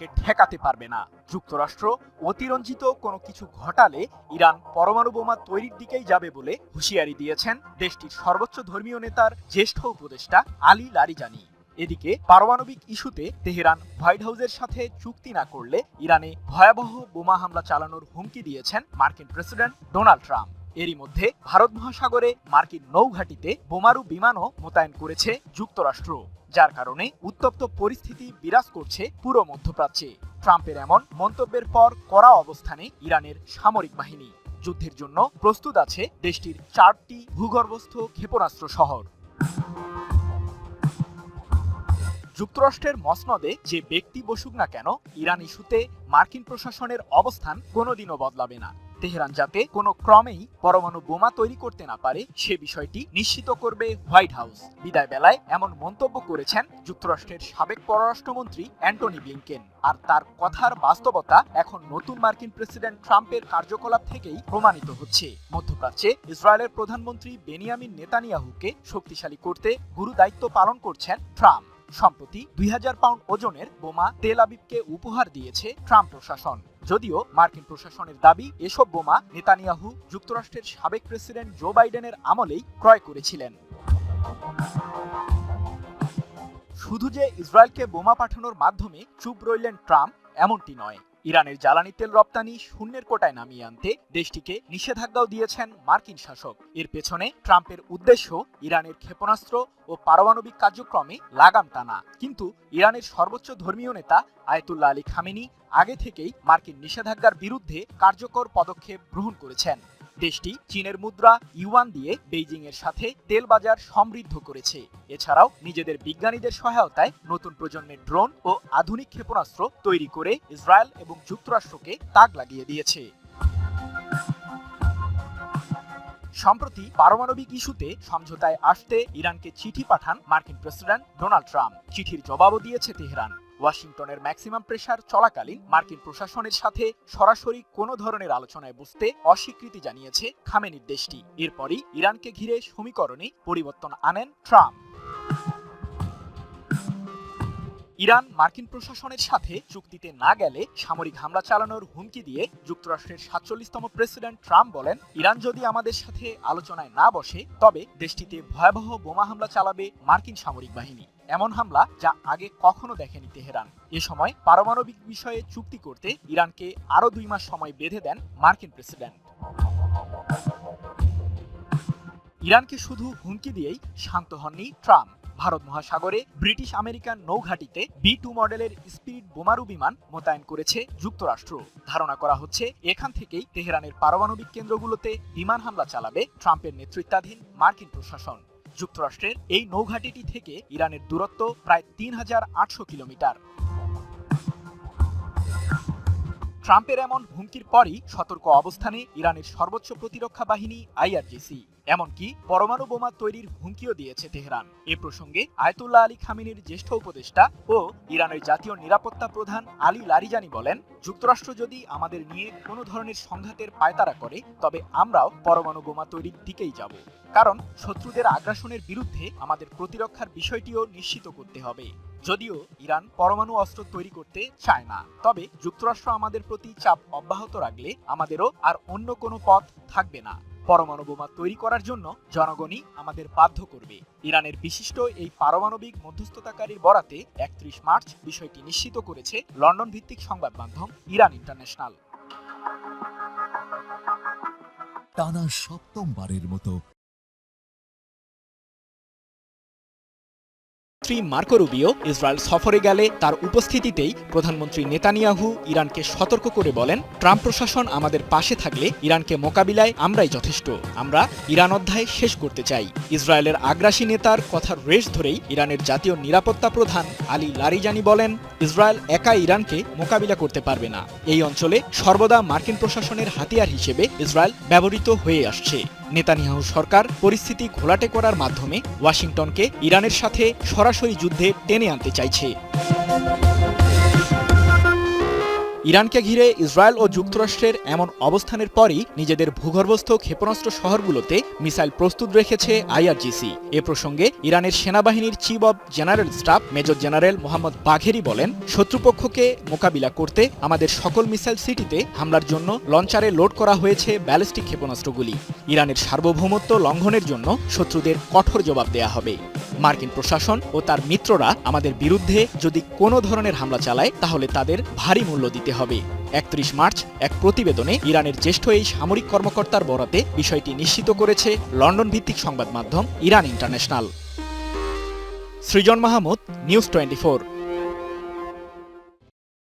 ইরানকে ঠেকাতে পারবে না। যুক্তরাষ্ট্র অতিরঞ্জিত কোনো কিছু ঘটালে ইরান পরমাণু বোমা তৈরির দিকেই যাবে বলে হুঁশিয়ারি দিয়েছেন দেশটির সর্বোচ্চ ধর্মীয় নেতার জ্যেষ্ঠ উপদেষ্টা আলী লারিজানি। এদিকে পারমাণবিক ইস্যুতে তেহরান হোয়াইট হাউসের সাথে চুক্তি না করলে ইরানে ভয়াবহ বোমা হামলা চালানোর হুমকি দিয়েছেন মার্কিন প্রেসিডেন্ট ডোনাল্ড ট্রাম্প। এরই মধ্যে ভারত মহাসাগরে মার্কিন নৌঘাটিতে বোমারু বিমানও মোতায়েন করেছে যুক্তরাষ্ট্র, যার কারণে উত্তপ্ত পরিস্থিতি বিরাজ করছে পুরো মধ্যপ্রাচ্যে। ট্রাম্পের এমন মন্তব্যের পর কড়া অবস্থানে ইরানের সামরিক বাহিনী। যুদ্ধের জন্য প্রস্তুত আছে দেশটির চারটি ভূগর্ভস্থ ক্ষেপণাস্ত্র শহর। যুক্তরাষ্ট্রের মসনদে যে ব্যক্তি বসুক না কেন, ইরান ইস্যুতে মার্কিন প্রশাসনের অবস্থান কোনোদিনও বদলাবে না। তেহরান যাতে কোনো ক্রমেই পরমাণু বোমা তৈরি করতে না পারে, সে বিষয়টি নিশ্চিত করবে হোয়াইট হাউস। বিদায় বেলায় এমন মন্তব্য করেছেন যুক্তরাষ্ট্রের সাবেক পররাষ্ট্রমন্ত্রী অ্যান্টনি ব্লিংকেন। আর তার কথার বাস্তবতা এখন নতুন মার্কিন প্রেসিডেন্ট ট্রাম্পের কার্যকলাপ থেকেই প্রমাণিত হচ্ছে। মধ্যপ্রাচ্যে ইসরায়েলের প্রধানমন্ত্রী বেনিয়ামিন নেতানিয়াহুকে শক্তিশালী করতে গুরু দায়িত্ব পালন করছেন ট্রাম্প। সম্প্রতি দুই হাজার পাউন্ড ওজনের বোমা তেল আবিবকে উপহার দিয়েছে ট্রাম্প প্রশাসন। যদিও মার্কিন প্রশাসনের দাবি, এসব বোমা নেতানিয়াহু যুক্তরাষ্ট্রের সাবেক প্রেসিডেন্ট জো বাইডেনের আমলেই ক্রয় করেছিলেন। শুধু যে ইসরায়েলকে বোমা পাঠানোর মাধ্যমে চুপ রইলেন ট্রাম্প, এমনটি নয়। ইরানের জ্বালানি তেল রপ্তানি শূন্যের কোটায় নামিয়ে আনতে দেশটিকে নিষেধাজ্ঞাও দিয়েছেন মার্কিন শাসক। এর পেছনে ট্রাম্পের উদ্দেশ্য ইরানের ক্ষেপণাস্ত্র ও পারমাণবিক কার্যক্রমে লাগাম টানা। কিন্তু ইরানের সর্বোচ্চ ধর্মীয় নেতা আয়তুল্লাহ আলী খামেনি আগে থেকেই মার্কিন নিষেধাজ্ঞার বিরুদ্ধে কার্যকর পদক্ষেপ গ্রহণ করেছেন। দেশটি চীনের মুদ্রা ইউয়ান দিয়ে বেইজিং এর সাথে তেল বাজার সমৃদ্ধ করেছে। এছাড়াও নিজেদের বিজ্ঞানীদের সহায়তায় নতুন প্রজন্মের ড্রোন ও আধুনিক ক্ষেপণাস্ত্র তৈরি করে ইসরায়েল এবং যুক্তরাষ্ট্রকে তাক লাগিয়ে দিয়েছে। সম্প্রতি পারমাণবিক ইস্যুতে সমঝোতায় আসতে ইরানকে চিঠি পাঠান মার্কিন প্রেসিডেন্ট ডোনাল্ড ট্রাম্প। চিঠির জবাবও দিয়েছে তেহরান। ওয়াশিংটনের ম্যাক্সিমাম প্রেশার চলাকালীন মার্কিন প্রশাসনের সাথে সরাসরি কোনো ধরনের আলোচনায় বসতে অস্বীকৃতি জানিয়েছে খামেনির দেশটি। এরপরই ইরানকে ঘিরে সমীকরণে পরিবর্তন আনেন ট্রাম্প। ইরান মার্কিন প্রশাসনের সাথে চুক্তিতে না গেলে সামরিক হামলা চালানোর হুমকি দিয়ে যুক্তরাষ্ট্রের সাতচল্লিশতম প্রেসিডেন্ট ট্রাম্প বলেন, ইরান যদি আমাদের সাথে আলোচনায় না বসে, তবে দেশটিতে ভয়াবহ বোমা হামলা চালাবে মার্কিন সামরিক বাহিনী। এমন হামলা যা আগে কখনো দেখেনি তেহরান। এ সময় পারমাণবিক বিষয়ে চুক্তি করতে ইরানকে আরও দুই মাস সময় বেঁধে দেন মার্কিন প্রেসিডেন্ট। ইরানকে শুধু হুমকি দিয়েই শান্ত হননি ট্রাম্প। ভারত মহাসাগরে ব্রিটিশ আমেরিকান নৌঘাটিতে বি টু মডেলের স্পিরিট বোমারু বিমান মোতায়েন করেছে যুক্তরাষ্ট্র। ধারণা করা হচ্ছে এখান থেকেই তেহরানের পারমাণবিক কেন্দ্রগুলোতে বিমান হামলা চালাবে ট্রাম্পের নেতৃত্বাধীন মার্কিন প্রশাসন। যুক্তরাষ্ট্রের এই নৌঘাটিটি থেকে ইরানের দূরত্ব প্রায় তিন হাজার আটশো কিলোমিটার। ট্রাম্পের এমন হুমকির পরই সতর্ক অবস্থানে ইরানের সর্বোচ্চ প্রতিরক্ষা বাহিনী আইআরজিসি। এমনকি পরমাণু বোমা তৈরির হুমকিও দিয়েছে তেহরান। এ প্রসঙ্গে আয়তুল্লাহ আলী খামিনের জ্যেষ্ঠ উপদেষ্টা ও ইরানের জাতীয় নিরাপত্তা প্রধান আলী লারিজানি বলেন, যুক্তরাষ্ট্র যদি আমাদের নিয়ে কোনো ধরনের সংঘাতের পায়তারা করে, তবে আমরাও পরমাণু বোমা তৈরির দিকেই যাব। কারণ শত্রুদের আগ্রাসনের বিরুদ্ধে আমাদের প্রতিরক্ষার বিষয়টিও নিশ্চিত করতে হবে। যদিও ইরান পরমাণু অস্ত্র তৈরি করতে চায় না, তবে যুক্তরাষ্ট্র আমাদের প্রতি চাপ অব্যাহত রাখলে আমাদেরও আর অন্য কোনো পথ থাকবে না। পরমাণু বোমা তৈরি করার জন্য জনগণই আমাদের বাধ্য করবে। ইরানের বিশিষ্ট এই পারমাণবিক মধ্যস্থতাকারীর বরাতে একত্রিশ মার্চ বিষয়টি নিশ্চিত করেছে লন্ডন ভিত্তিক সংবাদ মাধ্যম ইরান ইন্টারন্যাশনাল। টানা সপ্তমবারের মতো শ্রী মার্কো রুবিও ইসরায়েল সফরে গেলে তার উপস্থিতিতেই প্রধানমন্ত্রী নেতানিয়াহু ইরানকে সতর্ক করে বলেন, ট্রাম্প প্রশাসন আমাদের পাশে থাকলে ইরানকে মোকাবিলায় আমরাই যথেষ্ট। আমরা ইরান অধ্যায় শেষ করতে চাই। ইসরায়েলের আগ্রাসী নেতার কথার রেশ ধরেই ইরানের জাতীয় নিরাপত্তা প্রধান আলী লারিজানি বলেন, ইসরায়েল একা ইরানকে মোকাবিলা করতে পারবে না। এই অঞ্চলে সর্বদা মার্কিন প্রশাসনের হাতিয়ার হিসেবে ইসরায়েল ব্যবহৃত হয়ে আসছে। নেতানিয়াহু সরকার পরিস্থিতি ঘোলাটে করার মাধ্যমে ওয়াশিংটনকে ইরানের সাথে সরাসরি যুদ্ধে টেনে আনতে চাইছে। ইরানকে ঘিরে ইসরায়েল ও যুক্তরাষ্ট্রের এমন অবস্থানের পরই নিজেদের ভূগর্ভস্থ ক্ষেপণাস্ত্র শহরগুলোতে মিসাইল প্রস্তুত রেখেছে আইআরজিসি। এ প্রসঙ্গে ইরানের সেনাবাহিনীর chief of general staff major general Mohammad Bagheri বলেন, শত্রুপক্ষকে মোকাবিলা করতে আমাদের সকল মিসাইল সিটিতে হামলার জন্য লঞ্চারে লোড করা হয়েছে ব্যালিস্টিক ক্ষেপণাস্ত্রগুলি। ইরানের সার্বভৌমত্ব লঙ্ঘনের জন্য শত্রুদের কঠোর জবাব দেয়া হবে। মার্কিন প্রশাসন ও তার মিত্ররা আমাদের বিরুদ্ধে যদি কোনো ধরনের হামলা চালায়, তাহলে তাদের ভারী মূল্য দিতে হবে। একত্রিশ মার্চ এক প্রতিবেদনে ইরানের জ্যেষ্ঠ এই সামরিক কর্মকর্তার বরাতে বিষয়টি নিশ্চিত করেছে লন্ডন ভিত্তিক সংবাদ মাধ্যম Iran international. Srijan Mahmud, news twenty